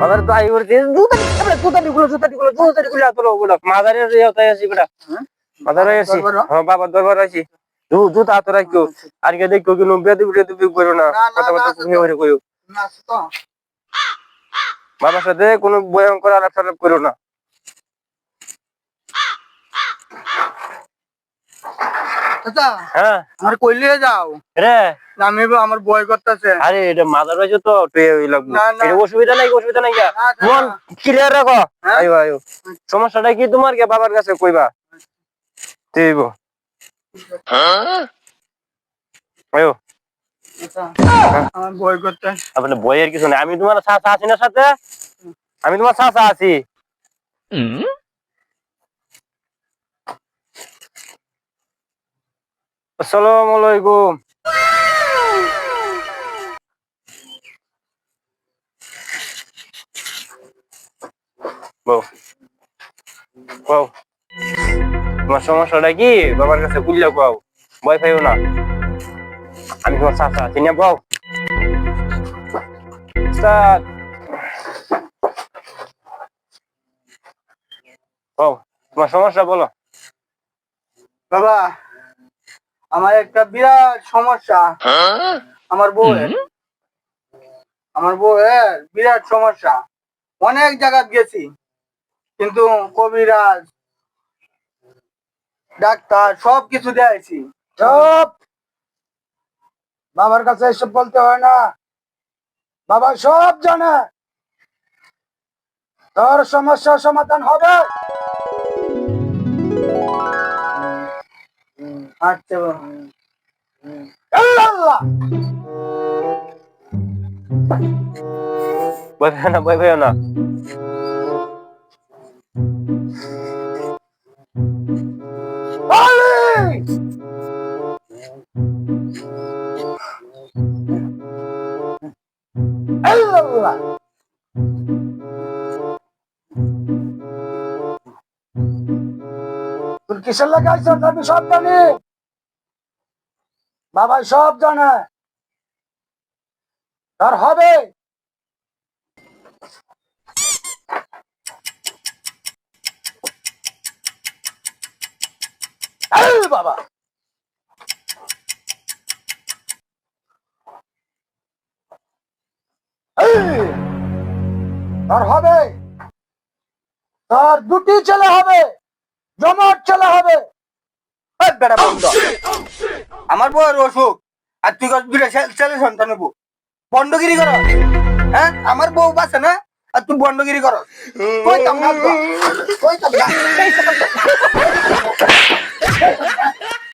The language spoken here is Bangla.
মাদার তো বড় আছি মাদারে আছি হ্যাঁ বাবা দরবার আছি আতো রাখো আর কে দেখো করো না না, না, কথা কথা না, তুমি হরে কইও না বাবার সাথে কোনো ভয়ঙ্কর আলাপ টালাপ করো না চাচা হ্যাঁ। আমার কইলে যাও। রে। আমি আমার বই করতেছে। আরে এটা মাদার বাজে তো তুই ওই লাগবো না, না। এটা অসুবিধা নাই অসুবিধা নাই মন। ক্লিয়ার রাখো। হ্যাঁ? আয়ো আয়ো সমস্যাটা কি তোমার কে বাবার কাছে কইবা? করতে আপনি বইয়ের কিছু নাই। আমি তোমার চাচা আছি না সাথে? আমি তোমার চাচা আছি। আসসালামু আলাইকুম। তোমার সমস্যাটা কি? বাবার কাছে বুঝলে পাও ভয় পাইও না। আমি তোমার চাচা আছি না বউ তোমার সমস্যা বলো। বাবা আমার একটা বিরাট সমস্যা। আমার বউয়ের। আমার বউয়ের বিরাট সমস্যা। অনেক জায়গা গেছি। কিন্তু কবিরাজ ডাক্তার সব কিছু দিয়েছি। সব বাবার কাছে এসব বলতে হয় না। বাবা সব জানে। তোর সমস্যার সমাধান হবে। আচ্ছা ভয় পাইও না ভয় পাইও না। কিসের লাগে আইছ? আমি সব জানি বাবা সব জানে। তার হবে? বাবা। তার হবে? তার দুটি ছেলে হবে জমাট ছেলে হবে। বেটা বন্ধ। আমার বউয়ের অসুখ। আর তুই ছেলে সন্তান হব। বন্ডগিরি কর হ্যাঁ? আমার বউ বাসে না, আর তুই বন্ডগিরি কর কইতাম না তো কইতাম না